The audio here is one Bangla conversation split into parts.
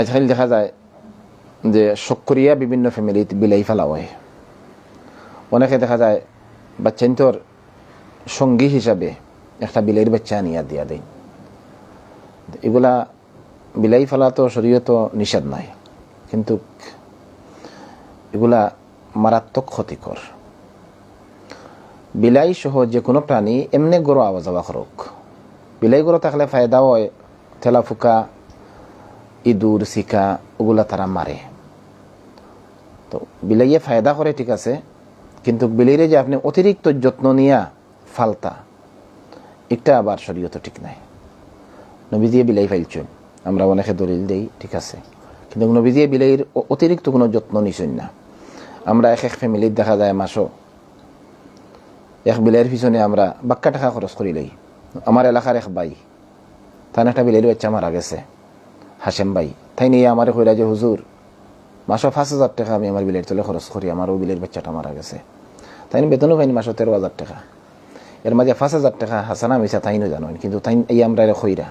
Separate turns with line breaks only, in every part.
আজকাল দেখা যায় যে সক্রিয়া বিভিন্ন ফ্যামিলিতে বিলাই ফেলা হয়। অনেকে দেখা যায় বাচ্চান্তর সঙ্গী হিসাবে একটা বিলাইয়ের বাচ্চা নিয়ে দিয়া দেয়। এগুলা বিলাই ফেলা তো শরীয়ত নিষেধ নাই, কিন্তু এগুলা মারাত্মক ক্ষতিকর। বিলাই সহ যে কোনো প্রাণী এমনি গরু আওয়া যাওয়া করুক। বিলাই গরু থাকলে ফায়দা হয় থেলা ফুকা ইঁদুর, শিকা, ওগুলা তারা মারে। তো বিলাইয়ে ফায়দা করে ঠিক আছে, কিন্তু বিলাইরে যে আপনি অতিরিক্ত যত্ন নিয়া ফালতা, এটা আবার শরীয়ত ঠিক নাই। নবী দিয়ে বিলাই ফাইলছেন আমরা অনেকে দলিল দেই, ঠিক আছে। কিন্তু নবী দিয়ে বিলাইয়ের অতিরিক্ত কোনো যত্ন নিছেন না। আমরা এক এক ফ্যামিলির দেখা যায় মাসও এক বিলাইয়ের পিছনে আমরা বাক্কা টাকা খরচ করি লই। আমার এলাকার এক বাই তার একটা বিলাইয়ের বাচ্চা মারা গেছে। হাসেম ভাই, তাই নিয়ে আমার কইরা যে, হুজুর মাসও পাঁচ হাজার টাকা আমি আমার বিলের তলে খরচ করি আমার ও বিলের বাচ্চাটা মারা গেছে। তাই বেতনও পাইনি মাসও তেরো হাজার টাকা। এর মাঝে পাঁচ হাজার টাকা হাসানা মিশা তাইনও জানো। কিন্তু তাই এই আমরা কইরা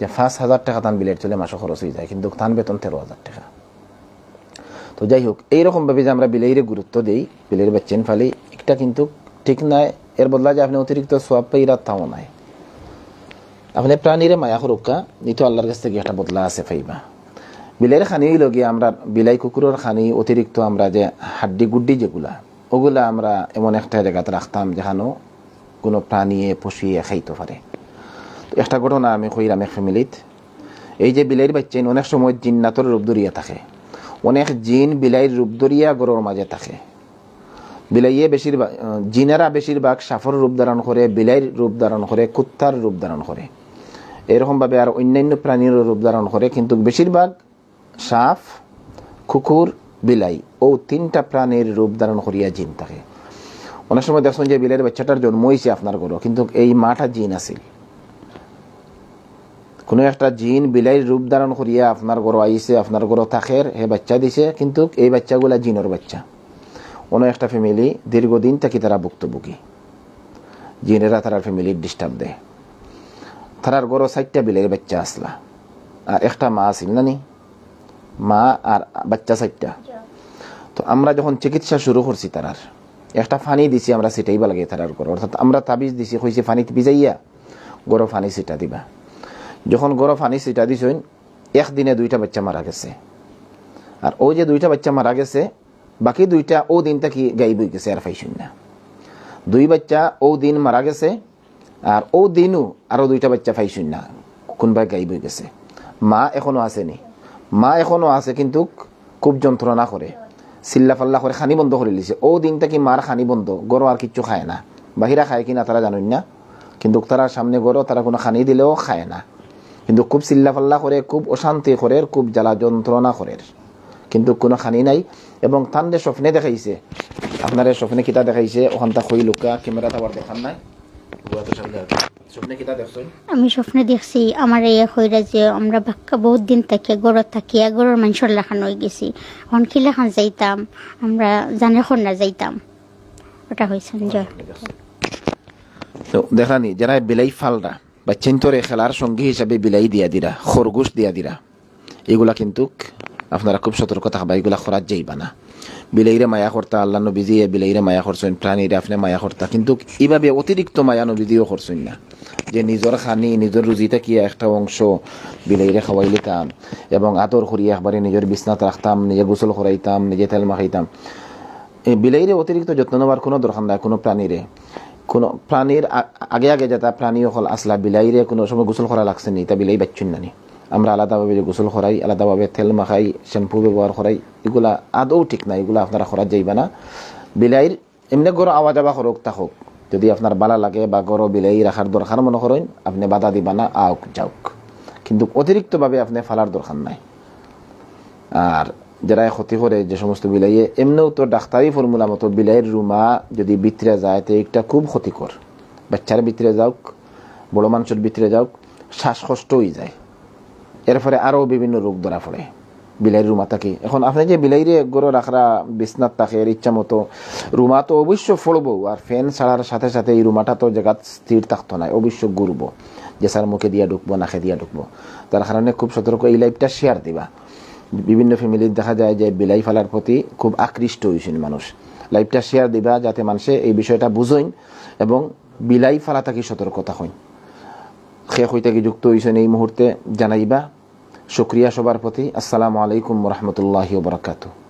যে, পাঁচ হাজার টাকা তান বিলের চলে মাসও খরচ হয়ে যায়, কিন্তু তান বেতন তেরো হাজার টাকা। তো যাই হোক, এইরকম ভাবে যে আমরা বিলেইরে গুরুত্ব দিই, বিলের বাচ্চেন ফালি এটা কিন্তু ঠিক নয় এর বদলা যে আপনি অতিরিক্ত সোয়াব পাইরা তাও নাই। আপনি প্রাণীরে মায়া করুকা নিতো আল্লাহর কাছ থেকে একটা বদলা আছে ফাইবা বিলের খানি লগে আমরা, বিলাই কুকুরের খানি অতিরিক্ত আমরা যে হাড্ডি গুড্ডি যেগুলা, ওগুলা আমরা এমন একটা জায়গাতে রাখতাম যেখানো কোনো প্রাণীয়ে পুষিয়ে খাইতে পারে। একটা ঘটনা আমি কইরাম এক ফ্যামিলিত। এই যে বিলাইয়ের বাচ্চা, অনেক সময় জিন্নাতর রূপ ধরিয়া থাকে। অনেক জিন বিলাইয়ের রূপ ধরিয়া গরুর মাঝে থাকে। বিলাইয়ে বেশিরভাগ জিনেরা বেশিরভাগ সাফর রূপ ধারণ করে, বিলাইয়ের রূপ ধারণ করে, কুত্তার রূপ ধারণ করে। এরকমভাবে আর অন্যান্য প্রাণীর রূপ ধারণ করে, কিন্তু বেশিরভাগ সাপ, কুকুর, বিলাই, ও তিনটা প্রাণীর রূপ ধারণ করিয়া জিন থাকে। অনেক সময় দেখুন যে বিলের বাচ্চাটার জন্ম হয়েছে আপনার ঘরও কিন্তু এই মাটা জিন আছিল। কোনো একটা জিন বিলাইর রূপ ধারণ করিয়া আপনার ঘর আইছে আপনার ঘর থাকের হে বাচ্চা দিছে, কিন্তু এই বাচ্চাগুলা জিনের বাচ্চা। অন্য একটা ফ্যামিলি দীর্ঘদিন থাকি তারা ভুক্তভোগী। জিনেরা তারার ফ্যামিলির ডিস্টার্ব দেয়। তারার ঘর চারটা বিলের বাচ্চা আসলা। আর একটা মা আছিল নানি মা আর বাচ্চা চারটা তো আমরা যখন চিকিৎসা শুরু করছি তারার, একটা ফানি দিছি আমরা সেটাইবা লাগে তারার ঘর অর্থাৎ আমরা তাবিজ দিছি, কইছি ফানিতে ভিজাইয়া, গরো ফানি সেটা দিবা। যখন গরো ফানি সেটা দিছেন একদিনে দুইটা বাচ্চা মারা গেছে। আর ও যে দুইটা বাচ্চা মারা গেছে, বাকি দুইটা ও দিনটা কি গাইব গেছে আর পাইছুন না। দুই বাচ্চা ও দিন মারা গেছে আর ও দিনও আরও দুইটা বাচ্চা পাইছুন না। কোনবাই গাইব গেছে। মা এখনও আসেনি মা এখনও আছে কিন্তু খুব যন্ত্রণা করে চিল্লা ফাল্লা করে খানি বন্ধ করে লিছে ও দিনটা কি মার খানি বন্ধ গরো আর কিচ্ছু খায় না। বাহিরা খায় কিনা তারা জানেন না। কিন্তু তারা সামনে গরো তারা কোনো খানি দিলেও খায় না। কিন্তু খুব চিল্লা ফাল্লা করে খুব অশান্তি করে খুব জ্বালা যন্ত্রণা করে কিন্তু কোনো খানি নাই। এবং তান স্বপ্নে দেখাইছে। আপনার স্বপ্নে কিতা দেখাইছে ওখানটা খই লুকা ক্যামেরা আবার দেখান নাই।
আমি স্বপ্নে দেখছি আমার এই হইরা যে আমরা বাক্কা বহুত দিন থাকি গড়ত থাকি গড়ের মানুষের লেখান হয়ে গেছি। এখন কি লেখান যাইতাম? আমরা জানে না যাইতাম। ওটা হয়েছে
তো দেখানি যারা বিলাই ফালরা বা চিন্তরে খেলার সঙ্গী হিসাবে বিলাই দিয়া দিরা খরগোশ দিয়া দিরা এগুলা কিন্তু আপনারা খুব সতর্ক থাকবা এগুলা খরাত যাইবা না। বিলাইরে মায়া করতা, আল্লাহ নবীজিয়ে বিলাইরে মায়া করছেন, প্রাণীরে আপনি মায়া করতা। কিন্তু এইভাবে অতিরিক্ত মায়া নবীজিও করছেন না। যে নিজের খানি, নিজের রুজিতে কি একটা অংশ বিলাইরে খাওয়াই লিতাম এবং আদর করিয়া একবারে নিজের বিছনাত রাখতাম, নিজে গোসল করাইতাম, নিজে তেল মাখাইতাম। বিলাইরে অতিরিক্ত যত্ন নেওয়ার কোনো দরকার নাই কোনো প্রাণীরে। কোনো প্রাণীর আগে আগে যেটা প্রাণী হল আসলা, বিলাইরে কোনো সময় গোসল করা লাগছে নি, তা বিলাই বাচ্চুন নানি আমরা আলাদাভাবে যে গোসল করাই, আলাদাভাবে তেল মাখাই, শ্যাম্পু ব্যবহার করাই, এগুলা আদৌ ঠিক না, এগুলা আপনারা করা যাইবা না। বিলাইর এমনি গরো আওয়া যাওয়া করুক তা হোক, যদি আপনার বালা লাগে বা গরো বিলাই রাখার দরকার মনে করেন, আপনি বাধা দিবা না, আউক যাওক কিন্তু অতিরিক্তভাবে আপনি ফালার দরকার নাই। আর যারা ক্ষতি করে যে সমস্ত বিলাইয়ে, এমনিও তো ডাক্তারি ফর্মুলা মতো বিলাইয়ের রুমা যদি ভিতরে যায়, তো এটা খুব ক্ষতিকর। বাচ্চার ভিতরে যাওক বড় মানুষের ভিতরে যাওক শ্বাসকষ্ট হয়ে যায়। এর ফলে আরও বিভিন্ন রোগ ধরা পড়ে। বিলাইয়ের রুমা থাকে এখন আপনি যে বিলাইরে গরো রাখরা বিছনাত থাকে এর ইচ্ছা মতো রুমা তো অবশ্য ফড়বো আর ফ্যান ছাড়ার সাথে সাথে এই রুমাটা তো জায়গাত স্থির থাকতো না, অবশ্য ঘুরবো যে স্যার মুখে দিয়া ঢুকবো, নাকে দিয়া ঢুকবো। তার কারণে খুব সতর্ক এই লাইফটা শেয়ার দিবা। বিভিন্ন ফ্যামিলির দেখা যায় যে বিলাই ফেলার প্রতি খুব আকৃষ্ট হয়েছেন মানুষ। লাইফটা শেয়ার দিবা যাতে মানুষে এই বিষয়টা বুঝইন এবং বিলাই ফেলা থাকি সতর্কতা হইন। শেখ হইতে কি যুক্ত হয়েছেন এই মুহূর্তে জানাইবা। শুক্রিয়া সবার প্রতি। আসসালামু আলাইকুম রহমতুল্লাহ বরকাতু